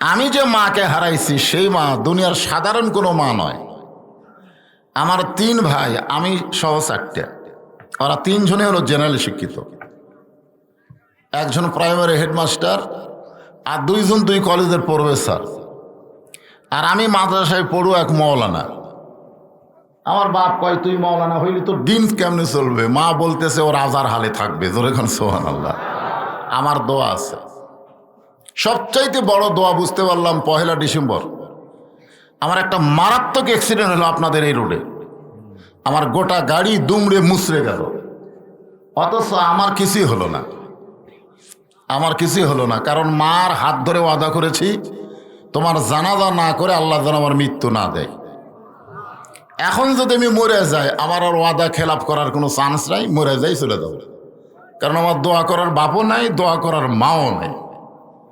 আমি যে মাকে হারাইছি, সেই মা দুনিয়ার সাধারণ কোনো মা নয়। আমার তিন ভাই, আমি সহ চারটে। ওরা তিনজনে হলো জেনারেল শিক্ষিত। একজন প্রাইমারি হেডমাস্টার আর দুইজন দুই কলেজের প্রফেসর আর আমি মাদ্রাসায় পড়ু এক মৌলানা। আমার বাপ কয়, তুই মৌলানা হইলি তোর দিন কেমনে চলবে? মা বলতেছে, ও রাজার হালে থাকবে। যেরকম সোহান আল্লাহ আমার দোয়া আছে। সবচাইতে বড় দোয়া বুঝতে পারলাম পহেলা ডিসেম্বর। আমার একটা মারাত্মক অ্যাক্সিডেন্ট হলো আপনাদের এই রোডে। আমার গোটা গাড়ি দুমড়ে মুচড়ে গেল। অথচ আমার কিছুই হলো না। আমার কিছুই হলো না, কারণ মার হাত ধরে ওয়াদা করেছি, তোমার জানাজা না করে আল্লাহ যেন আমার মৃত্যু না দেয়। এখন যদি আমি মরে যাই, আমার আর ওয়াদা খেলাপ করার কোনো চান্স নাই, মরে যাই চলে যাব। কারণ আমার দোয়া করার বাপও নাই, দোয়া করার মাও নাই।